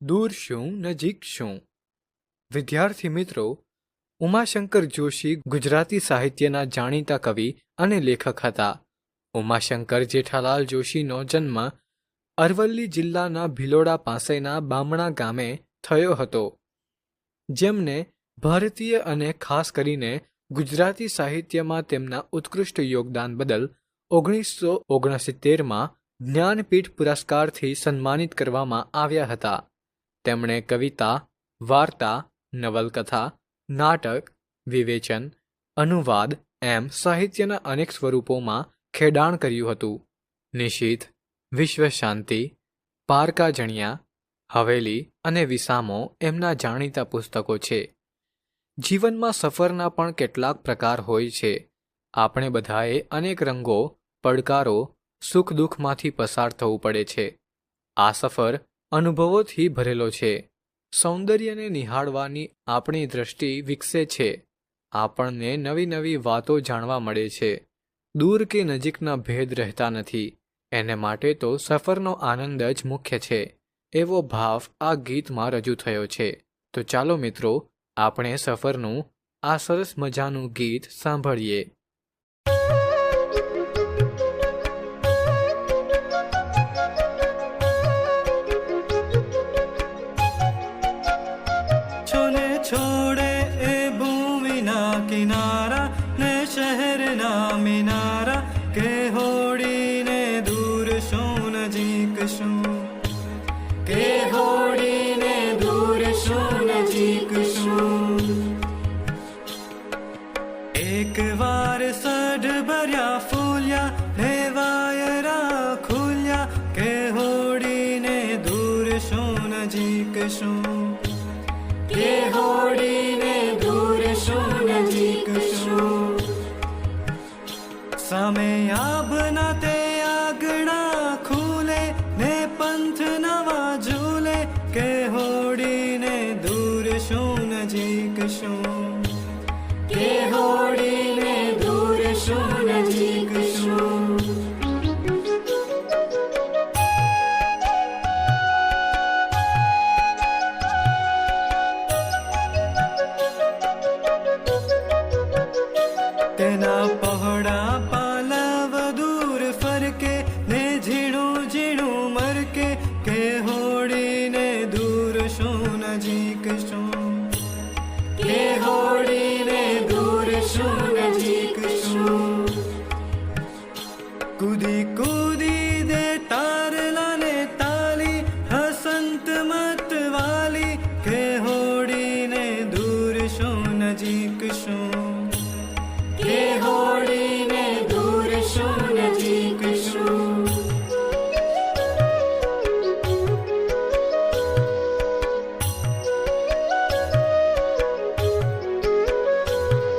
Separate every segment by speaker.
Speaker 1: દૂર શું, નજીક શું? વિદ્યાર્થી મિત્રો, ઉમાશંકર જોશી ગુજરાતી સાહિત્યના જાણીતા કવિ અને લેખક હતા. ઉમાશંકર જેઠાલાલ જોશીનો જન્મ અરવલ્લી જિલ્લાના ભિલોડા પાસેના બામણા ગામે થયો હતો. જેમને ભારતીય અને ખાસ કરીને ગુજરાતી સાહિત્યમાં તેમના ઉત્કૃષ્ટ યોગદાન બદલ ઓગણીસો ઓગણસિત્તેરમાં જ્ઞાનપીઠ પુરસ્કારથી સન્માનિત કરવામાં આવ્યા હતા. તેમણે કવિતા, વાર્તા, નવલકથા, નાટક, વિવેચન, અનુવાદ એમ સાહિત્યના અનેક સ્વરૂપોમાં ખેડાણ કર્યું હતું. નિશીથ વિશ્વ શાંતિ પારકા જણિયા હવેલી અને વિસામો એમના જાણીતા પુસ્તકો છે. જીવનમાં સફરના પણ કેટલાક પ્રકાર હોય છે. આપણે બધાએ અનેક રંગો, પડકારો સુખ દુઃખમાંથી પસાર થવું પડે છે. આ સફર અનુભવોથી ભરેલો છે. સૌંદર્યને નિહાળવાની આપણી દ્રષ્ટિ વિકસે છે. આપણને નવી નવી વાતો જાણવા મળે છે. દૂર કે નજીકના ભેદ રહેતા નથી. એને માટે તો સફરનો આનંદ જ મુખ્ય છે. એવો ભાવ આ ગીતમાં રજૂ થયો છે. તો ચાલો મિત્રો, આપણે સફરનું આ સરસ મજાનું ગીત સાંભળીએ.
Speaker 2: શહેરના મિનારા કે હોડીને દૂર શું નજીક શું કે હોડીને દૂર શું નજીક શું એક વાર સઢ ભર્યા ફૂલ્યા લેવાયરા ખુલ્યા કે હોડીને દૂર શું નજીક શું કે હોડીને हमें अब न दे નજીક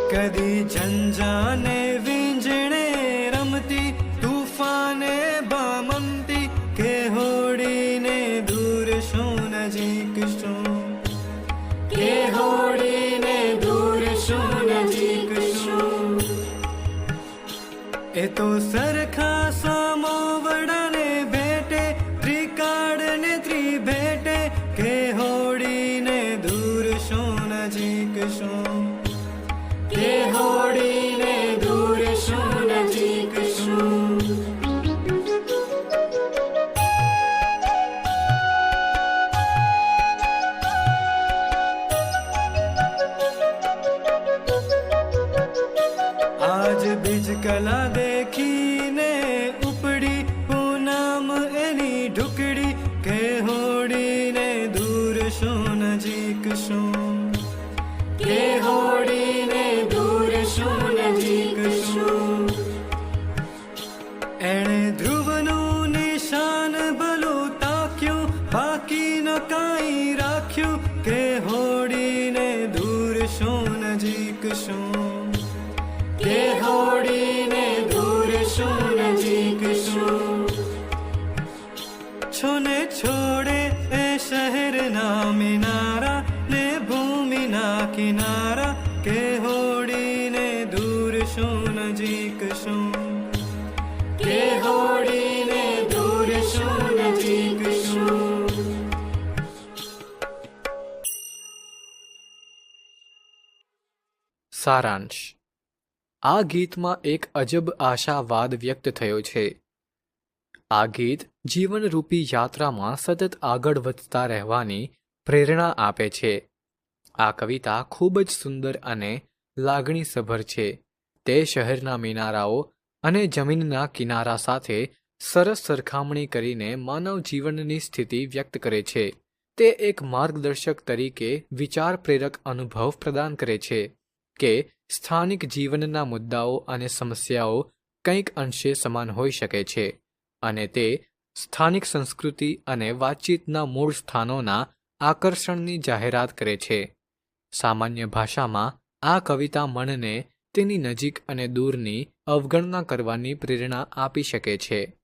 Speaker 2: કદી ઝંઝાને વીંજણે રમતી તૂફાને બામમતી કે હોડીને દૂર શું નજીક શું કે હોડીને દૂર શું નજીક શું એ તો સરખા કલા દેખીને ઉપડી પૂનમ એની ઢુકડી કે હોડીને દૂર શું નજીક શું કે હોડીને છોડે એ શહેરના મિનારા ને ભૂમિના કિનારા કે હોડીને દૂર શું નજીક શું કે હોડીને દૂર શું નજીક શું
Speaker 1: સારાંશ. આ ગીતમાં એક અજબ આશાવાદ વ્યક્ત થયો છે. આ ગીત જીવનરૂપી યાત્રામાં સતત આગળ વધતા રહેવાની પ્રેરણા આપે છે. આ કવિતા ખૂબ જ સુંદર અને લાગણીસભર છે. તે શહેરના મિનારાઓ અને જમીનના કિનારા સાથે સરસ સરખામણી કરીને માનવ જીવનની સ્થિતિ વ્યક્ત કરે છે. તે એક માર્ગદર્શક તરીકે વિચાર પ્રેરક અનુભવ પ્રદાન કરે છે કે સ્થાનિક જીવનના મુદ્દાઓ અને સમસ્યાઓ કંઈક અંશે સમાન હોઈ શકે છે અને તે સ્થાનિક સંસ્કૃતિ અને વાતચીતના મૂળ સ્થાનોના આકર્ષણની જાહેરાત કરે છે. સામાન્ય ભાષામાં આ કવિતા મનને તેની નજીક અને દૂરની અવગણના કરવાની પ્રેરણા આપી શકે છે.